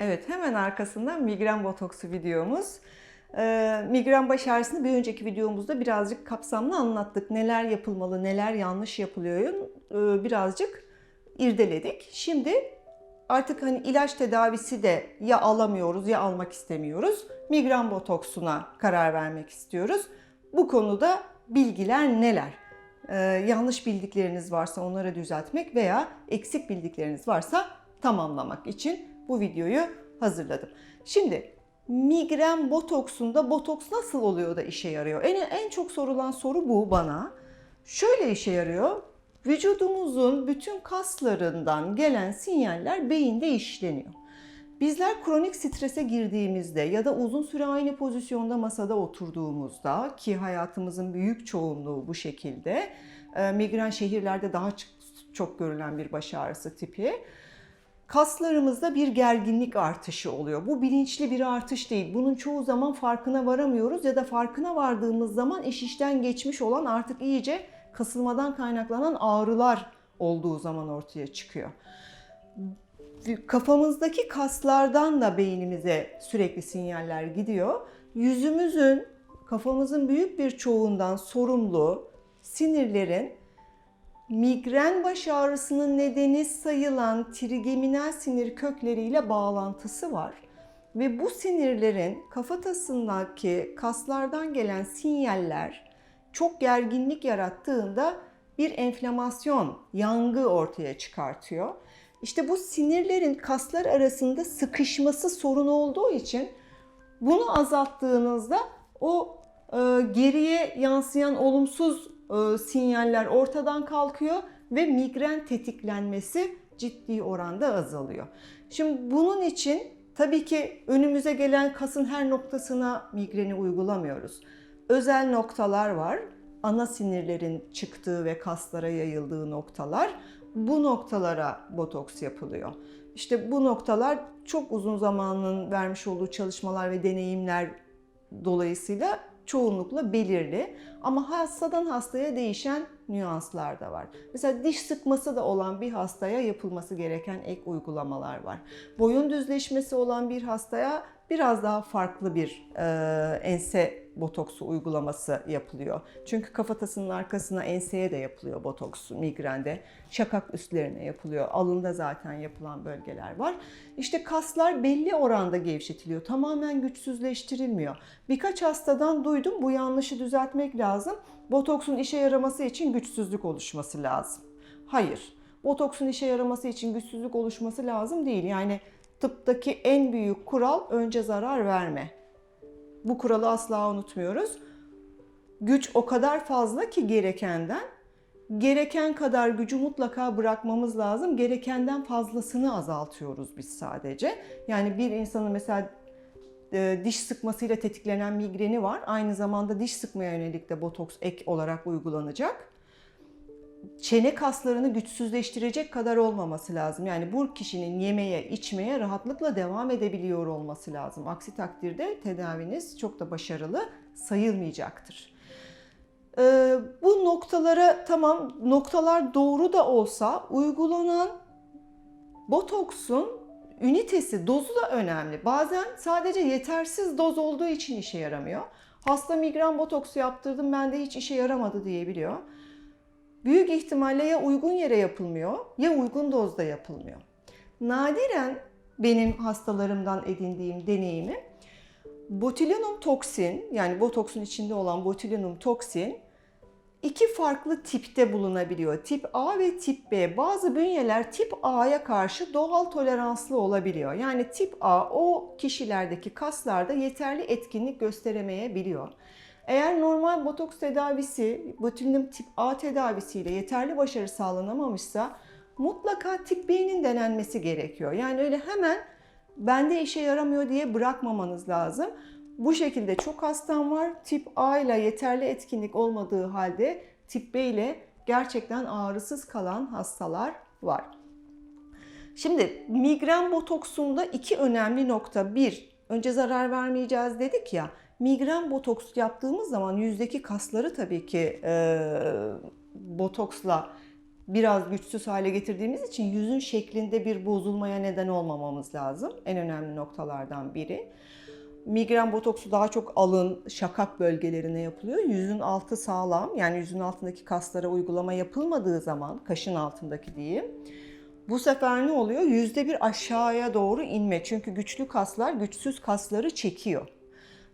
Evet hemen arkasından migren botoksu videomuz. Ee, migren baş ağrısını bir önceki videomuzda birazcık kapsamlı anlattık. Neler yapılmalı, neler yanlış yapılıyor ee, birazcık irdeledik. Şimdi artık hani ilaç tedavisi de ya alamıyoruz ya almak istemiyoruz. Migren botoksuna karar vermek istiyoruz. Bu konuda bilgiler neler? Ee, yanlış bildikleriniz varsa onları düzeltmek veya eksik bildikleriniz varsa tamamlamak için bu videoyu hazırladım. Şimdi migren botoksunda botoks nasıl oluyor da işe yarıyor? En, en çok sorulan soru bu bana. Şöyle işe yarıyor. Vücudumuzun bütün kaslarından gelen sinyaller beyinde işleniyor. Bizler kronik strese girdiğimizde ya da uzun süre aynı pozisyonda masada oturduğumuzda ki hayatımızın büyük çoğunluğu bu şekilde e, migren şehirlerde daha çok görülen bir baş ağrısı tipi kaslarımızda bir gerginlik artışı oluyor. Bu bilinçli bir artış değil. Bunun çoğu zaman farkına varamıyoruz ya da farkına vardığımız zaman iş işten geçmiş olan artık iyice kasılmadan kaynaklanan ağrılar olduğu zaman ortaya çıkıyor. Kafamızdaki kaslardan da beynimize sürekli sinyaller gidiyor. Yüzümüzün, kafamızın büyük bir çoğundan sorumlu sinirlerin migren baş ağrısının nedeni sayılan trigeminal sinir kökleriyle bağlantısı var. Ve bu sinirlerin kafatasındaki kaslardan gelen sinyaller çok gerginlik yarattığında bir enflamasyon, yangı ortaya çıkartıyor. İşte bu sinirlerin kaslar arasında sıkışması sorun olduğu için bunu azalttığınızda o e, geriye yansıyan olumsuz e, sinyaller ortadan kalkıyor ve migren tetiklenmesi ciddi oranda azalıyor. Şimdi bunun için tabii ki önümüze gelen kasın her noktasına migreni uygulamıyoruz. Özel noktalar var. Ana sinirlerin çıktığı ve kaslara yayıldığı noktalar. Bu noktalara botoks yapılıyor. İşte bu noktalar çok uzun zamanın vermiş olduğu çalışmalar ve deneyimler dolayısıyla çoğunlukla belirli. Ama hastadan hastaya değişen nüanslar da var. Mesela diş sıkması da olan bir hastaya yapılması gereken ek uygulamalar var. Boyun düzleşmesi olan bir hastaya biraz daha farklı bir e, ense botoksu uygulaması yapılıyor. Çünkü kafatasının arkasına enseye de yapılıyor botoks migrende. Şakak üstlerine yapılıyor. Alında zaten yapılan bölgeler var. İşte kaslar belli oranda gevşetiliyor. Tamamen güçsüzleştirilmiyor. Birkaç hastadan duydum bu yanlışı düzeltmek lazım. Botoksun işe yaraması için güçsüzlük oluşması lazım. Hayır. Botoksun işe yaraması için güçsüzlük oluşması lazım değil. Yani tıptaki en büyük kural önce zarar verme. Bu kuralı asla unutmuyoruz. Güç o kadar fazla ki gerekenden gereken kadar gücü mutlaka bırakmamız lazım. Gerekenden fazlasını azaltıyoruz biz sadece. Yani bir insanın mesela e, diş sıkmasıyla tetiklenen migreni var. Aynı zamanda diş sıkmaya yönelik de botoks ek olarak uygulanacak çene kaslarını güçsüzleştirecek kadar olmaması lazım. Yani bu kişinin yemeye, içmeye rahatlıkla devam edebiliyor olması lazım. Aksi takdirde tedaviniz çok da başarılı sayılmayacaktır. Ee, bu noktalara tamam noktalar doğru da olsa uygulanan botoksun ünitesi, dozu da önemli. Bazen sadece yetersiz doz olduğu için işe yaramıyor. Hasta migren botoksu yaptırdım bende hiç işe yaramadı diyebiliyor büyük ihtimalle ya uygun yere yapılmıyor ya uygun dozda yapılmıyor. Nadiren benim hastalarımdan edindiğim deneyimi botulinum toksin yani botoksun içinde olan botulinum toksin iki farklı tipte bulunabiliyor. Tip A ve tip B. Bazı bünyeler tip A'ya karşı doğal toleranslı olabiliyor. Yani tip A o kişilerdeki kaslarda yeterli etkinlik gösteremeyebiliyor. Eğer normal botoks tedavisi, botulinum tip A tedavisiyle yeterli başarı sağlanamamışsa mutlaka tip B'nin denenmesi gerekiyor. Yani öyle hemen bende işe yaramıyor diye bırakmamanız lazım. Bu şekilde çok hastam var. Tip A ile yeterli etkinlik olmadığı halde tip B ile gerçekten ağrısız kalan hastalar var. Şimdi migren botoksunda iki önemli nokta. Bir, önce zarar vermeyeceğiz dedik ya migren botoks yaptığımız zaman yüzdeki kasları tabii ki e, botoksla biraz güçsüz hale getirdiğimiz için yüzün şeklinde bir bozulmaya neden olmamamız lazım. En önemli noktalardan biri. Migren botoksu daha çok alın, şakak bölgelerine yapılıyor. Yüzün altı sağlam, yani yüzün altındaki kaslara uygulama yapılmadığı zaman, kaşın altındaki diyeyim. Bu sefer ne oluyor? Yüzde bir aşağıya doğru inme. Çünkü güçlü kaslar güçsüz kasları çekiyor.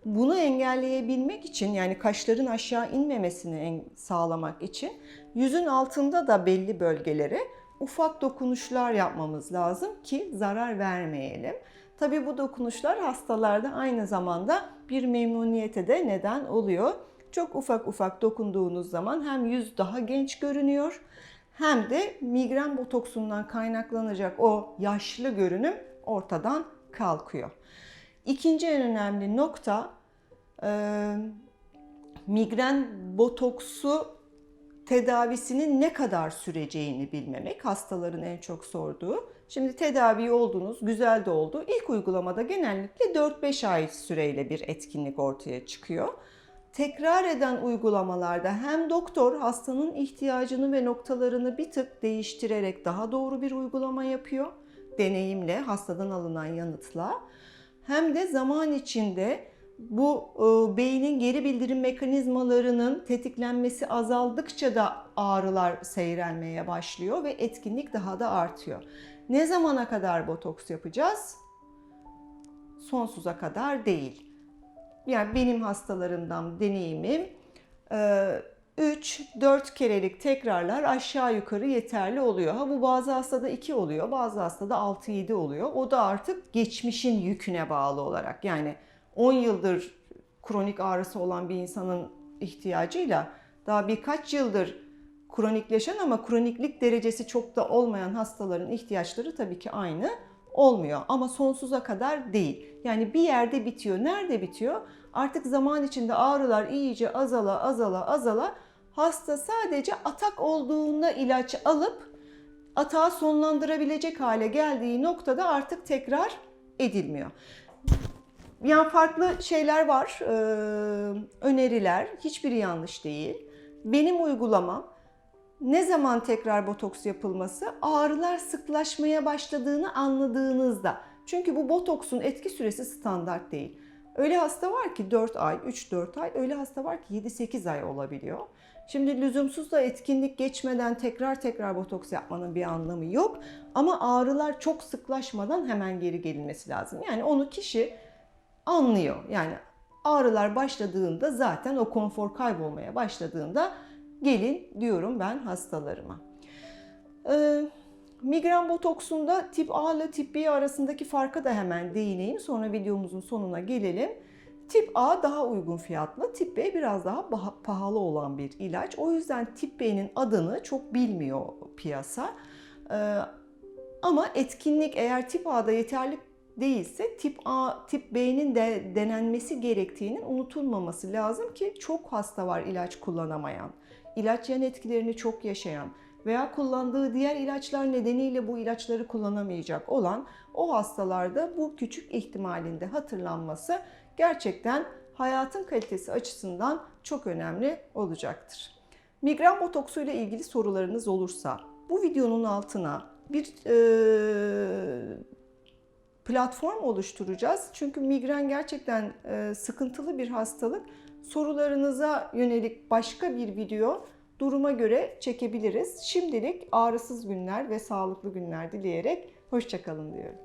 Bunu engelleyebilmek için yani kaşların aşağı inmemesini sağlamak için yüzün altında da belli bölgelere ufak dokunuşlar yapmamız lazım ki zarar vermeyelim. Tabii bu dokunuşlar hastalarda aynı zamanda bir memnuniyete de neden oluyor. Çok ufak ufak dokunduğunuz zaman hem yüz daha genç görünüyor hem de migren botoksundan kaynaklanacak o yaşlı görünüm ortadan kalkıyor. İkinci en önemli nokta e, migren botoksu tedavisinin ne kadar süreceğini bilmemek hastaların en çok sorduğu. Şimdi tedavi oldunuz, güzel de oldu. İlk uygulamada genellikle 4-5 ay süreyle bir etkinlik ortaya çıkıyor. Tekrar eden uygulamalarda hem doktor hastanın ihtiyacını ve noktalarını bir tık değiştirerek daha doğru bir uygulama yapıyor. Deneyimle, hastadan alınan yanıtla. Hem de zaman içinde bu e, beynin geri bildirim mekanizmalarının tetiklenmesi azaldıkça da ağrılar seyrelmeye başlıyor ve etkinlik daha da artıyor. Ne zamana kadar botoks yapacağız? Sonsuza kadar değil. Yani benim hastalarımdan deneyimim 3-4 kerelik tekrarlar aşağı yukarı yeterli oluyor. Ha bu bazı hastada 2 oluyor, bazı hastada 6-7 oluyor. O da artık geçmişin yüküne bağlı olarak. Yani 10 yıldır kronik ağrısı olan bir insanın ihtiyacıyla daha birkaç yıldır kronikleşen ama kroniklik derecesi çok da olmayan hastaların ihtiyaçları tabii ki aynı olmuyor ama sonsuza kadar değil. Yani bir yerde bitiyor. Nerede bitiyor? Artık zaman içinde ağrılar iyice azala azala azala hasta sadece atak olduğunda ilaç alıp atağı sonlandırabilecek hale geldiği noktada artık tekrar edilmiyor. Yani farklı şeyler var, e, öneriler. Hiçbiri yanlış değil. Benim uygulamam ne zaman tekrar botoks yapılması? Ağrılar sıklaşmaya başladığını anladığınızda. Çünkü bu botoksun etki süresi standart değil. Öyle hasta var ki 4 ay, 3-4 ay, öyle hasta var ki 7-8 ay olabiliyor. Şimdi lüzumsuz da etkinlik geçmeden tekrar tekrar botoks yapmanın bir anlamı yok. Ama ağrılar çok sıklaşmadan hemen geri gelinmesi lazım. Yani onu kişi anlıyor. Yani ağrılar başladığında zaten o konfor kaybolmaya başladığında gelin diyorum ben hastalarıma. Ee, migren botoksunda tip A ile tip B arasındaki farka da hemen değineyim. Sonra videomuzun sonuna gelelim. Tip A daha uygun fiyatlı, tip B biraz daha pahalı olan bir ilaç. O yüzden tip B'nin adını çok bilmiyor piyasa. Ee, ama etkinlik eğer tip A'da yeterli değilse tip A, tip B'nin de denenmesi gerektiğinin unutulmaması lazım ki çok hasta var ilaç kullanamayan, ilaç yan etkilerini çok yaşayan veya kullandığı diğer ilaçlar nedeniyle bu ilaçları kullanamayacak olan o hastalarda bu küçük ihtimalinde hatırlanması gerçekten hayatın kalitesi açısından çok önemli olacaktır. Migren botoksu ile ilgili sorularınız olursa bu videonun altına bir e, platform oluşturacağız. Çünkü migren gerçekten e, sıkıntılı bir hastalık. Sorularınıza yönelik başka bir video duruma göre çekebiliriz. Şimdilik ağrısız günler ve sağlıklı günler dileyerek hoşçakalın diyorum.